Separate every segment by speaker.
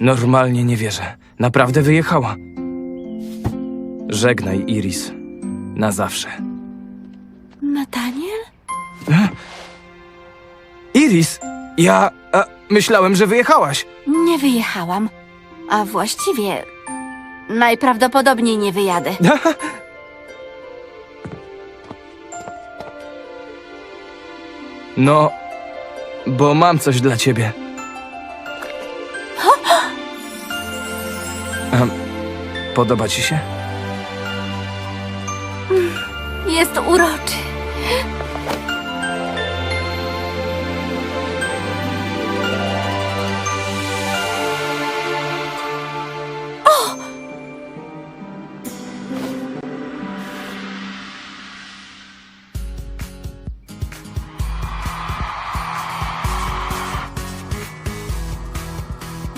Speaker 1: Normalnie nie wierzę. Naprawdę wyjechała. Żegnaj, Iris. Na zawsze.
Speaker 2: Nataniel?
Speaker 1: Iris! Ja... A, myślałem, że wyjechałaś.
Speaker 2: Nie wyjechałam. A właściwie... Najprawdopodobniej nie wyjadę.
Speaker 1: No, bo mam coś dla ciebie. Em, Podoba ci się?
Speaker 2: Jest uroczy.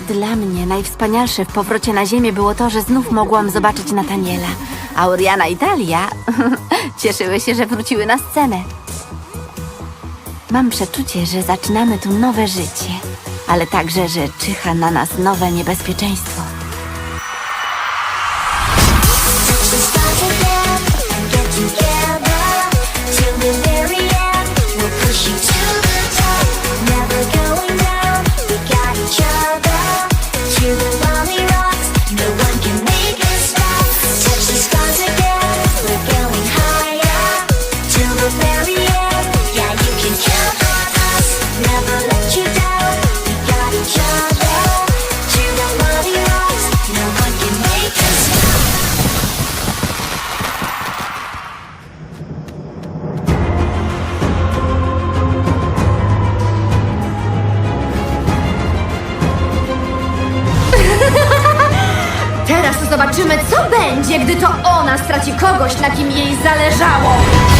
Speaker 2: Dla mnie najwspanialsze w powrocie na ziemię było to, że znów mogłam zobaczyć Nataniela. A Oriana i Dalia cieszyły się, że wróciły na scenę. Mam przeczucie, że zaczynamy tu nowe życie, ale także, że czyha na nas nowe niebezpieczeństwo.
Speaker 3: Start again
Speaker 4: Teraz zobaczymy, co będzie, gdy to ona straci kogoś, na kim jej zależało.